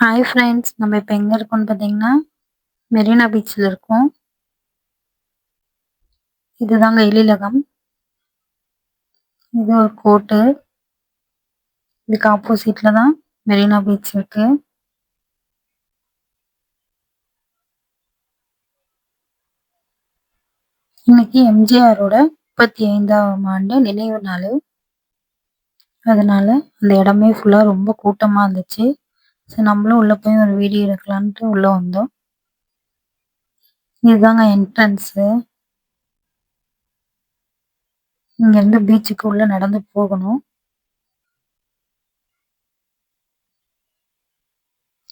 Hi friends நம்ம இப்போ எங்கே இருக்கோம்னு பார்த்தீங்கன்னா மெரினா பீச்சில் இருக்கோம். இதுதாங்க எழிலகம். இது ஒரு கோட்டு. இதுக்கு ஆப்போசிட்டில் தான் மெரினா பீச் இருக்கு. இன்னைக்கு எம்ஜிஆரோட முப்பத்தி ஐந்தாம் ஆண்டு நினைவு நாள். அதனால அந்த இடமே ஃபுல்லாக ரொம்ப கூட்டமாக இருந்துச்சு. சரி நம்மளும் உள்ளே போய் ஒரு வீடியோ எடுக்கலான்ட்டு உள்ளே வந்தோம். இதுதாங்க என்ட்ரன்ஸு இங்கேருந்து பீச்சுக்கு உள்ளே நடந்து போகணும்.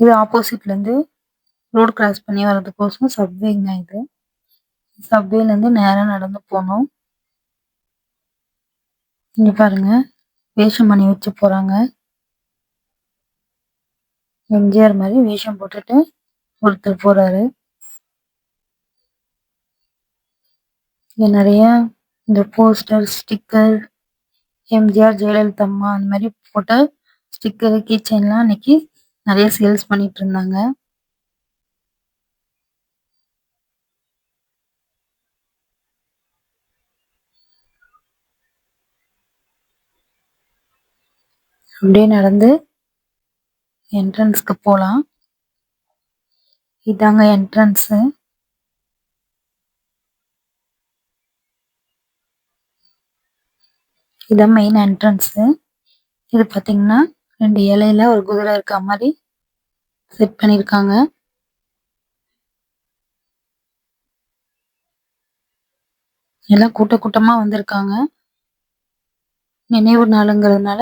இது ஆப்போசிட்லேருந்து ரோடு கிராஸ் பண்ணி வர்றதுக்கோசம் சப்வேங்க இது. சப்வேலேருந்து நேராக நடந்து போகணும் இங்கே பாருங்க வேஷம் பண்ணி வச்சு போகிறாங்க எம்ஜிஆர் மாதிரி வேஷம் போட்டுட்டு ஒருத்தர் போறாரு. இங்க நிறைய இந்த போஸ்டர் ஸ்டிக்கர் எம்ஜிஆர் ஜெயலலிதா அம்மா அந்த மாதிரி போட்ட ஸ்டிக்கர் கீச்சைன்லாம் அன்னைக்கு நிறைய சேல்ஸ் பண்ணிட்டு இருந்தாங்க. அப்படியே நடந்து என்ட்ரன்ஸ்க்கு போகலாம் இதாங்க என்ட்ரன்ஸு இதான் மெயின் என்ட்ரன்ஸு இது பார்த்தீங்கன்னா ரெண்டு இலையில ஒரு குதிரை இருக்க மாதிரி செட் பண்ணியிருக்காங்க எல்லாம் கூட்ட கூட்டமா வந்திருக்காங்க. நினைவு நாளுங்கிறதுனால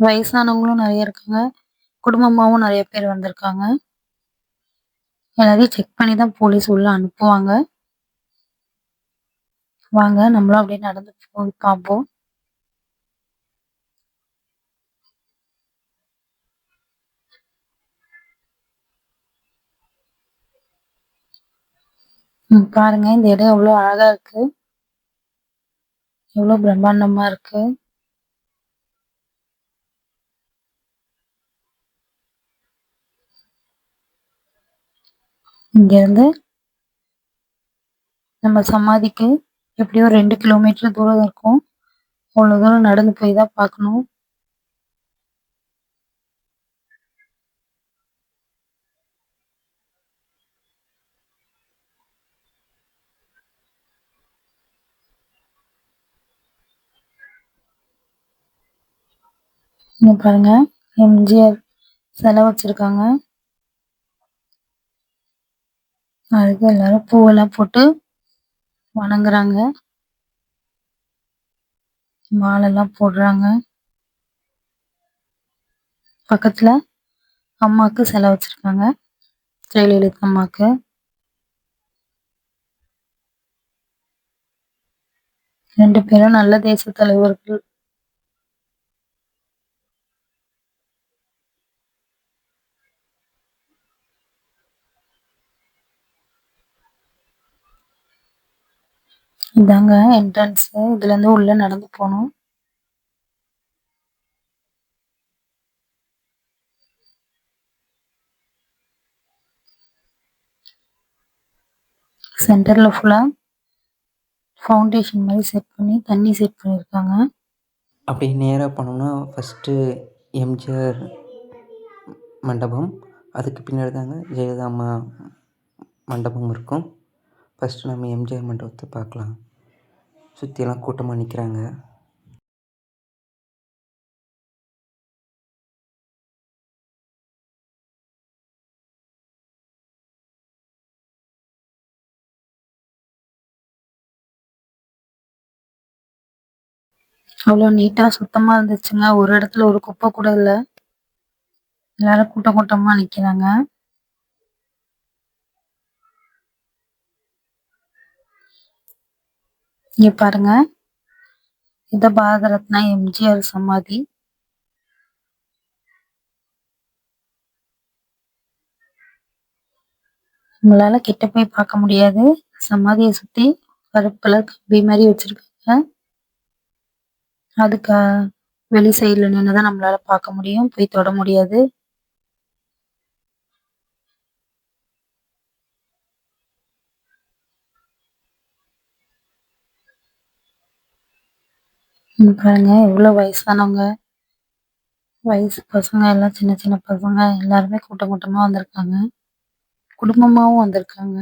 வயசானவங்களும் நிறைய இருக்காங்க. குடும்பமாவும் நிறைய பேர் வந்திருக்காங்க. எல்லாரையும் செக் பண்ணி தான் போலீஸ் உள்ள அனுப்புவாங்க. வாங்க நம்மளும் அப்படியே நடந்து போய் பார்ப்போம். பாருங்க இந்த இடம் எவ்வளோ அழகா இருக்கு. எவ்வளோ பிரம்மாண்டமா இருக்கு. இங்க இருந்து நம்ம சமாதிக்கு எப்படியோ ரெண்டு கிலோமீட்டர் தூரம் இருக்கும். அவ்வளோ தூரம் நடந்து போய் தான் பார்க்கணும். பாருங்க எம்ஜிஆர் சிலை வச்சிருக்காங்க அதுக்கு எல்லாரும் பூவெல்லாம் போட்டு வணங்குறாங்க. மாலைலாம் போடுறாங்க. பக்கத்துல அம்மாக்கு சிலை வச்சிருக்காங்க. ஜெயலலிதா அம்மாக்கு. ரெண்டு பேரும் நல்ல தேச தலைவர்கள். இதாங்க என்ட்ரன்ஸ் இதுல இருந்து உள்ள நடந்து போகணும். சென்டர்ல ஃபுல்லா ஃபவுண்டேஷன் மாதிரி செட் பண்ணி தண்ணி செட் பண்ணியிருக்காங்க அப்படி நேராக போனோம்னா ஃபஸ்ட்டு எம்ஜிஆர் மண்டபம். அதுக்கு பின்னாடி தாங்க ஜெயலலிதா அம்மா மண்டபம் இருக்கும். ஃபஸ்ட்டு நம்ம எம்ஜிஆர் மண்டபத்தை பார்க்கலாம். சுற்றியெல்லாம் கூட்டமாக நிற்கிறாங்க அவ்வளோ நீட்டா சுத்தமா இருந்துச்சுங்க. ஒரு இடத்துல ஒரு குப்பை கூட இல்ல. எல்லாரும் கூட்டம் கூட்டமா நிக்கிறாங்க. இங்க பாருங்க. இத பாரத ரத்னா எம்ஜிஆர் சமாதி. உங்களால கிட்ட போய் பார்க்க முடியாது. சமாதியை சுத்தி கருப்பு கலர் கம்பி மாதிரி வச்சிருக்காங்க. அதுக்கு வெளி சைடுல நின்று தான் நம்மளால பார்க்க முடியும். போய் தொட முடியாது. இங்க பாருங்க எவ்வளோ வயசானவங்க? வயசு பசங்க எல்லாம் சின்ன சின்ன பசங்க எல்லாருமே கூட்டம் கூட்டமா வந்திருக்காங்க. குடும்பமாவும் வந்திருக்காங்க.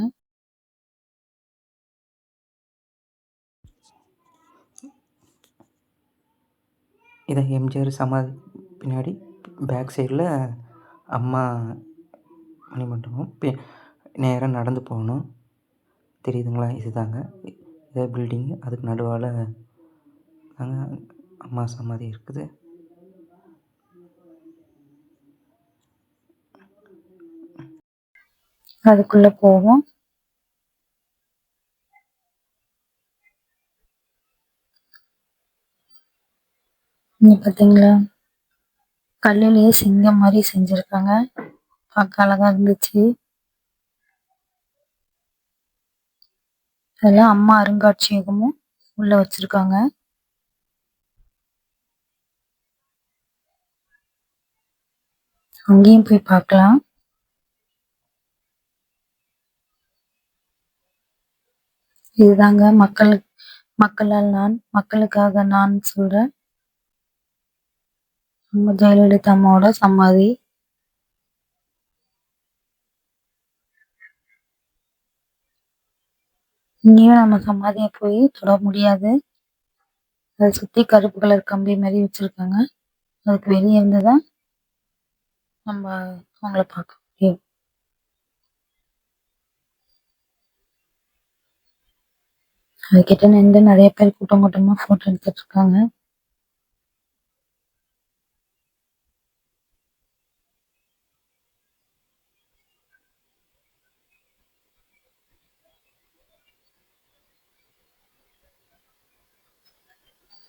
இதை எம்ஜிஆர் சமாதி பின்னாடி பேக் சைடில் அம்மா மணிமண்டபம். பி நேராக நடந்து போகணும். தெரியுதுங்களா? இதுதாங்க. இதை பில்டிங் அதுக்கு நடுவால் தாங்க அம்மா சமாதி இருக்குது. அதுக்குள்ள போவோம். இங்க பாத்தீங்களா? கல்லுலயே சிங்கம் மாதிரி செஞ்சுருக்காங்க. பார்க்க அழகா இருந்துச்சு. அதெல்லாம் அம்மா அருங்காட்சியகமும் உள்ள வச்சிருக்காங்க. அங்கேயும் போய் பார்க்கலாம். இதுதாங்க மக்கள் மக்களால் நான் மக்களுக்காக நான் சொல்றேன் நம்ம ஜெயலலிதா அம்மாவோட சமாதி. இங்கேயும் நம்ம சமாதியை போய் தொட முடியாது. அதை சுத்தி கருப்பு கலர் கம்பி மாதிரி வச்சிருக்காங்க. அதுக்கு வெளியே இருந்து தான் நம்ம அவங்கள பார்க்க முடியும். அதுக்கிட்ட நின்று நிறைய பேர் கூட்டம் கூட்டமா போட்டோ எடுத்துட்டு இருக்காங்க.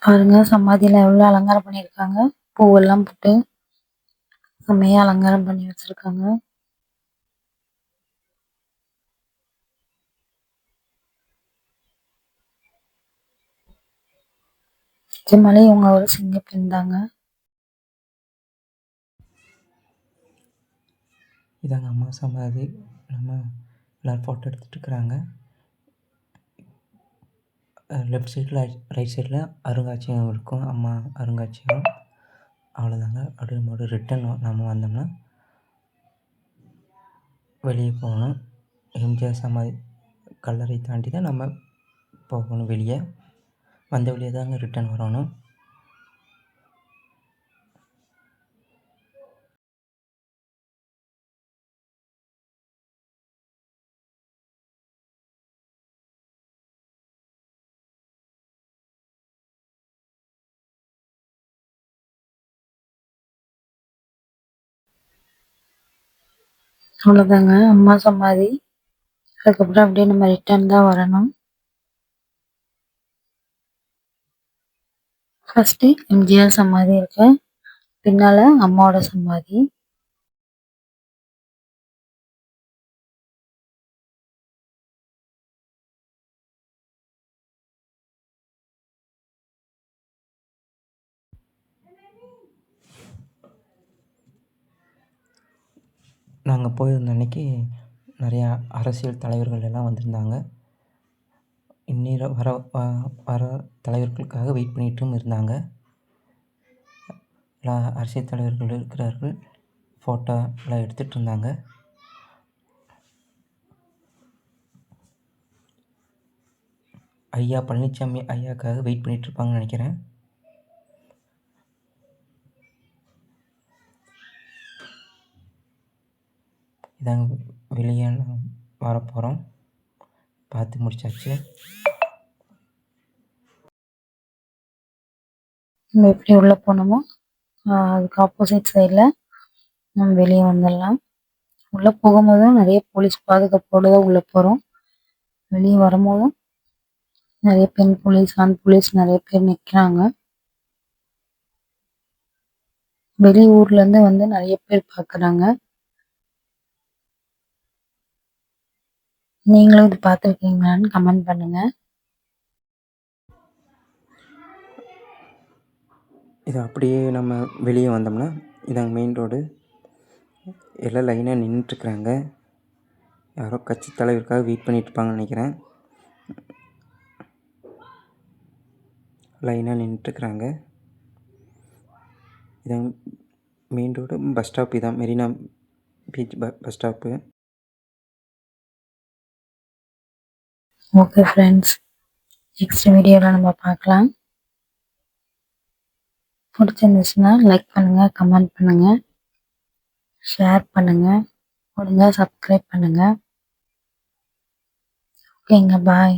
பாருங்க சமாதியில எவ்வளவு அலங்காரம் பண்ணியிருக்காங்க. பூவெல்லாம் போட்டு. செம்மையா அலங்காரம் பண்ணி வச்சிருக்காங்க. நிஜமாலே இவங்க ஒரு சிங்க பெண் தாங்க. இதாங்க அம்மா சமாதி நம்ம எல்லோரும் ஃபோட்டோ எடுத்துகிட்டு இருக்கிறாங்க. லெஃப்ட் சைடில் ரைட் சைடில் அருங்காட்சியகம் இருக்கும் அம்மா அருங்காட்சியகம் அவ்வளோதாங்க. அப்படியே மறுபடியும் ரிட்டன் நம்ம வந்தோம்னா வெளியே போகணும். எம்ஜிஆர் சமாதி கல்லறை தாண்டி தான் நம்ம போகணும் வெளியே. வந்த வழியே தாங்க ரிட்டன் வரணும். அவ்வளோதாங்க அம்மா சமாதி அதுக்கப்புறம் அப்படியே நம்ம ரிட்டர்ன் தான் வரணும். ஃபர்ஸ்ட் எம்ஜிஆர் சமாதி இருக்கு. பின்னால அம்மாவோட சமாதி நாங்கள் போயிருந்த அன்றைக்கி நிறையா அரசியல் தலைவர்கள் எல்லாம் வந்திருந்தாங்க. இந்நேர வர வ வர தலைவர்களுக்காக வெயிட் பண்ணிகிட்டும் இருந்தாங்க. எல்லா அரசியல் தலைவர்கள் இருக்கிறார்கள். ஃபோட்டோ எல்லாம் எடுத்துகிட்டு இருந்தாங்க. ஐயா பழனிசாமி ஐயாக்காக வெயிட் பண்ணிகிட்ருப்பாங்கன்னு நினைக்கிறேன். இதாங்க வெளியே வரப்போகிறோம் பார்த்து முடிச்சாச்சு. நம்ம எப்படி உள்ள போனோமோ அதுக்கு ஆப்போசிட் சைடில் நம்ம வெளியே வந்துடலாம். உள்ள போகும்போதும் நிறைய போலீஸ் பாதுகாப்போடு தான் உள்ள போகிறோம் வெளியே வரும்போதும் நிறைய பெண் போலீஸ் ஆண் போலீஸ் நிறைய பேர் நிற்கிறாங்க வெளியூர்ல இருந்து வந்து நிறைய பேர் பார்க்குறாங்க நீங்களும் இது பார்த்துருக்கீங்களான்னு கமெண்ட் பண்ணுங்க. இது அப்படியே நம்ம வெளியே வந்தோம்னா இதாங்க மெயின் ரோடு எல்லாம் லைனாக நின்றுட்டுருக்குறாங்க யாரோ கட்சி தலைவருக்காக வெயிட் பண்ணிட்டு இருப்பாங்கன்னு நினைக்கிறேன். லைனாக நின்றுட்டுருக்குறாங்க இதான் மெயின் ரோடு பஸ் ஸ்டாப் இதான். மெரினா பீச் ப bus stop okay friends next வீடியோவில் நம்ம பார்க்கலாம். பிடிச்சிருந்துச்சுன்னா லைக் பண்ணுங்கள் கமெண்ட் பண்ணுங்கள் ஷேர் பண்ணுங்கள் முடிஞ்சால் சப்ஸ்கிரைப் பண்ணுங்கள் ஓகேங்க பாய்